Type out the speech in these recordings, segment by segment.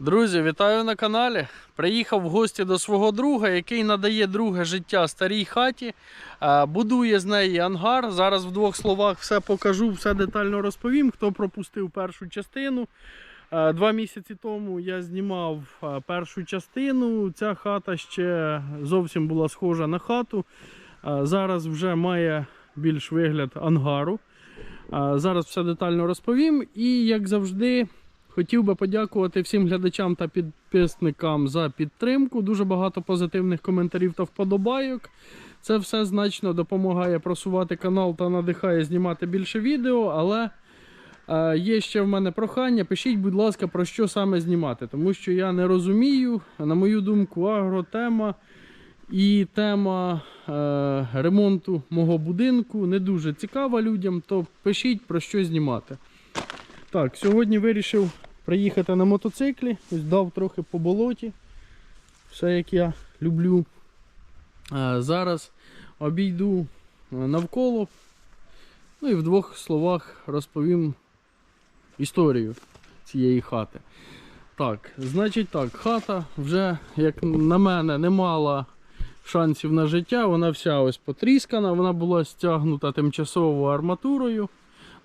Друзі, вітаю на каналі. Приїхав в гості до свого друга, який надає друге життя старій хаті, будує з неї ангар. Зараз в двох словах все покажу, все детально розповім. Хто пропустив першу частину. Два місяці тому я знімав першу частину. Ця хата ще зовсім була схожа на хату. Зараз вже має більш вигляд ангару. Зараз все детально розповім. І як завжди, хотів би подякувати всім глядачам та підписникам за підтримку. Дуже багато позитивних коментарів та вподобайок. Це все значно допомагає просувати канал та надихає знімати більше відео. Але е, є ще в мене прохання. Пишіть, будь ласка, про що саме знімати, тому що я не розумію. На мою думку, агротема і тема е, ремонту мого будинку не дуже цікава людям, то пишіть про що знімати. Так, сьогодні вирішив приїхати на мотоциклі, ось дав трохи по болоті. Все як я люблю. Зараз обійду е, навколо. Ну і в двох словах розповім історію цієї хати. Так, значить так, хата вже, як на мене, не мала шансів на життя. Вона вся ось потріскана, вона була стягнута тимчасово арматурою,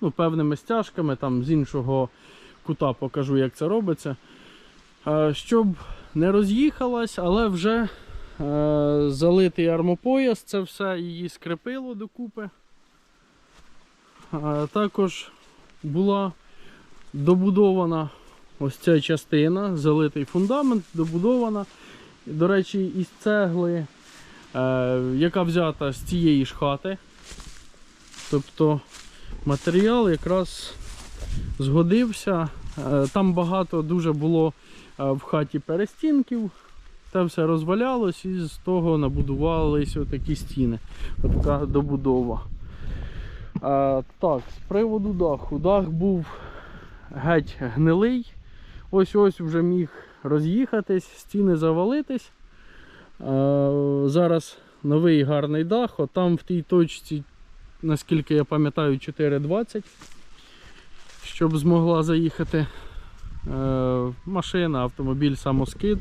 ну, певними стяжками, там з іншого кута покажу, як це робиться. Е, Щоб не роз'їхалась, але вже е, залитий армопояс, це все її скрепило докупи. Е, Також була добудована ось ця частина, залитий фундамент, добудована. До речі, із цегли, яка взята з цієї ж хати. Тобто матеріал якраз згодився. Е, Там багато дуже було е, в хаті перестінків. Те все розвалялось і з того набудувались отакі стіни. Така добудова. Е, Так, з приводу даху. Дах був геть гнилий. Ось ось вже міг роз'їхатись, стіни завалитись. Е, Зараз новий гарний дах. От там в тій точці, наскільки я пам'ятаю, 4,20. Щоб змогла заїхати е, машина, автомобіль, самоскид.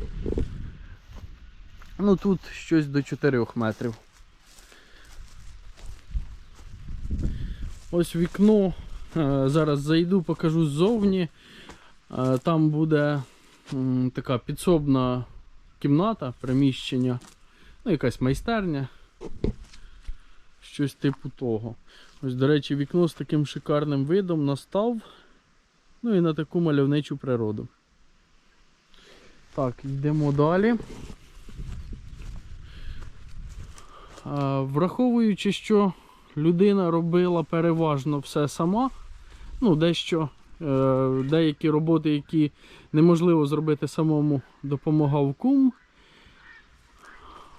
Ну тут щось до 4 метрів. Ось вікно. Е, Зараз зайду, покажу ззовні. Е, Там буде така підсобна кімната, приміщення, ну, якась майстерня. Щось типу того. Ось, до речі, вікно з таким шикарним видом настав. Ну і на таку мальовничу природу. Так, йдемо далі. Враховуючи, що людина робила переважно все сама, ну, дещо, е, деякі роботи, які неможливо зробити самому, допомагав кум.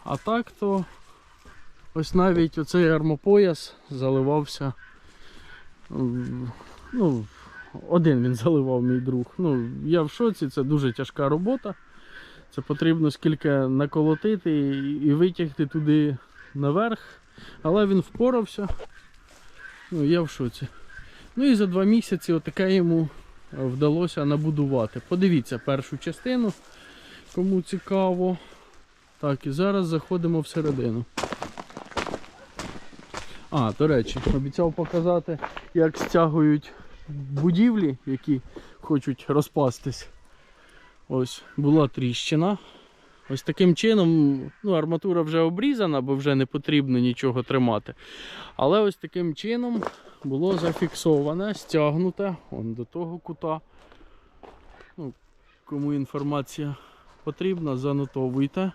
А так то ось навіть оцей армопояс заливався. Ну, один він заливав мій друг. Ну, я в шоці, це дуже тяжка робота. Це потрібно скільки наколотити і, витягти туди наверх. Але він впорався. Ну, я в шоці. Ну і за два місяці отаке йому вдалося набудувати. Подивіться першу частину, кому цікаво. Так, і зараз заходимо всередину. А, до речі, обіцяв показати, як стягують будівлі, які хочуть розпастись. Ось була тріщина. Ось таким чином, ну, арматура вже обрізана, бо вже не потрібно нічого тримати. Але ось таким чином було зафіксоване, стягнуте он до того кута. Ну, кому інформація потрібна, занотовуйте.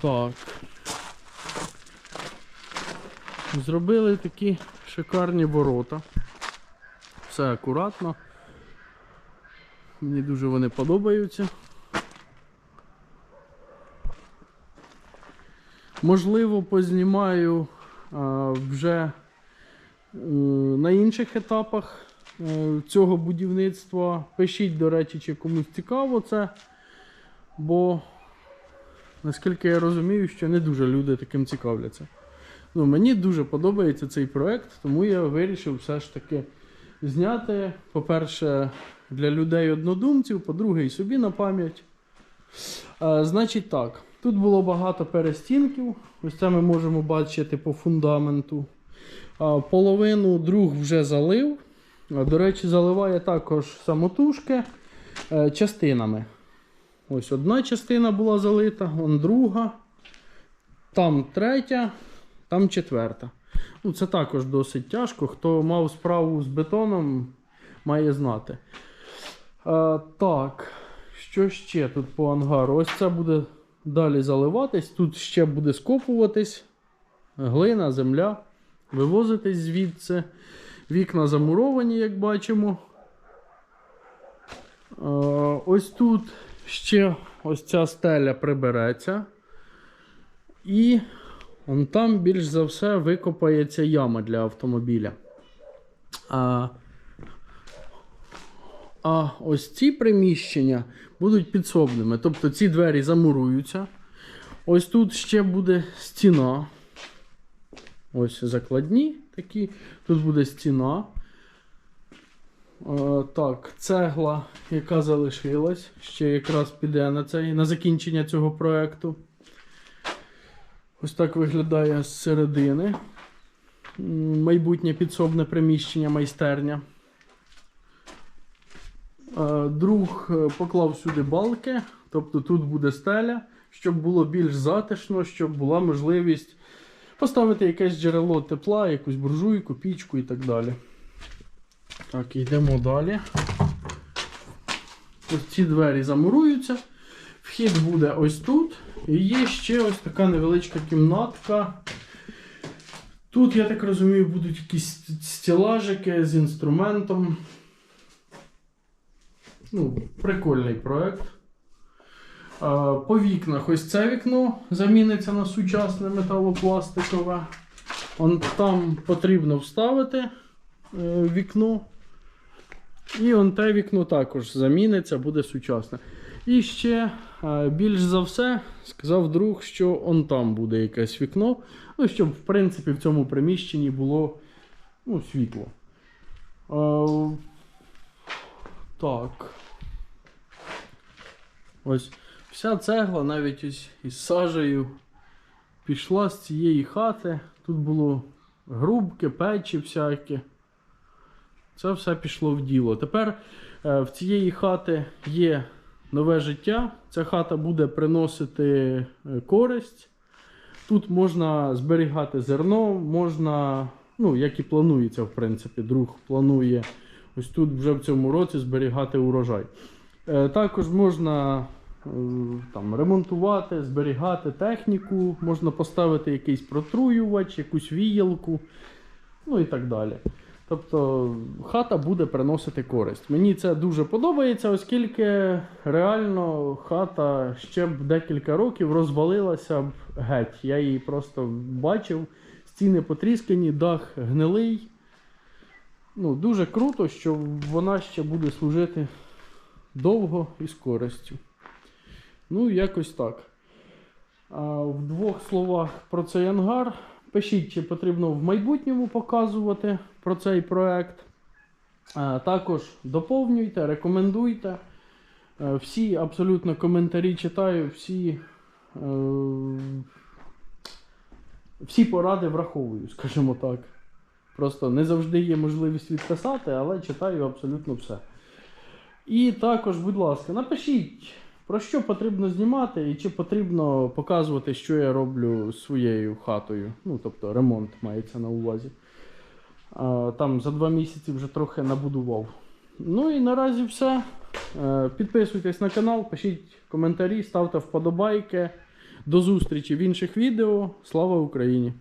Так. Зробили такі шикарні ворота. Все акуратно. Мені дуже вони подобаються. Можливо, познімаю а, вже е, на інших етапах е, цього будівництва. Пишіть, до речі, чи комусь цікаво це, бо наскільки я розумію, що не дуже люди таким цікавляться. Ну, мені дуже подобається цей проект, тому я вирішив все ж таки зняти. По-перше, для людей-однодумців, по-друге, і собі на пам'ять. Е, значить так, тут було багато перестінків. Ось це ми можемо бачити по фундаменту. А, половину друг вже залив. А, До речі, заливає також самотужки е, частинами. Ось одна частина була залита, он друга, там третя, там четверта. Ну, це також досить тяжко. Хто мав справу з бетоном, має знати. А, так, що ще тут по ангару? Ось це буде далі заливатись. Тут ще буде скопуватись глина, земля, вивозитись звідси. Вікна замуровані, як бачимо. А, ось тут ще ось ця стеля прибереться. І вон там більш за все викопається яма для автомобіля. А, а ось ці приміщення будуть підсобними. Тобто ці двері замуруються. Ось тут ще буде стіна. Ось закладні такі. Тут буде стіна. Е, так, цегла, яка залишилась, ще якраз піде на цей, на закінчення цього проекту. Ось так виглядає з середини. Майбутнє підсобне приміщення майстерня. Е, Друг е, поклав сюди балки, тобто тут буде стеля, щоб було більш затишно, щоб була можливість поставити якесь джерело тепла, якусь буржуйку, пічку і так далі. Так, йдемо далі. Ось ці двері замуруються. Вхід буде ось тут. І є ще ось така невеличка кімнатка. Тут, я так розумію, будуть якісь стілажики з інструментом. Ну, прикольний проект. По вікнах ось це вікно заміниться на сучасне металопластикове. Он там потрібно вставити е, вікно. І он те вікно також заміниться, буде сучасне. І ще е, більш за все сказав друг, що он там буде якесь вікно. Ну, щоб в принципі в цьому приміщенні було ну, світло. Е, так. Ось вся цегла, навіть ось із сажею, пішла з цієї хати. Тут було грубки, печі всякі. Це все пішло в діло. Тепер е, в цієї хати є нове життя. Ця хата буде приносити е, користь. Тут можна зберігати зерно, можна, ну, як і планується, в принципі, друг планує ось тут вже в цьому році зберігати урожай. Е, Також можна е, там, ремонтувати, зберігати техніку, можна поставити якийсь протруювач, якусь віялку, ну і так далі. Тобто хата буде приносити користь. Мені це дуже подобається, оскільки реально хата ще б декілька років розвалилася б геть. Я її просто бачив. Стіни потріскані, дах гнилий. Ну, дуже круто, що вона ще буде служити довго і з користю. Ну, якось так. А в двох словах про цей ангар. Пишіть, чи потрібно в майбутньому показувати про цей проект. Також доповнюйте, рекомендуйте. Е, Всі абсолютно коментарі читаю, всі, е, всі поради враховую, скажімо так. Просто не завжди є можливість відписати, але читаю абсолютно все. І також, будь ласка, напишіть, про що потрібно знімати і чи потрібно показувати, що я роблю своєю хатою. Ну, тобто ремонт мається на увазі. Там за два місяці вже трохи набудував. Ну і наразі все. Е, Підписуйтесь на канал, пишіть коментарі, ставте вподобайки. До зустрічі в інших відео. Слава Україні!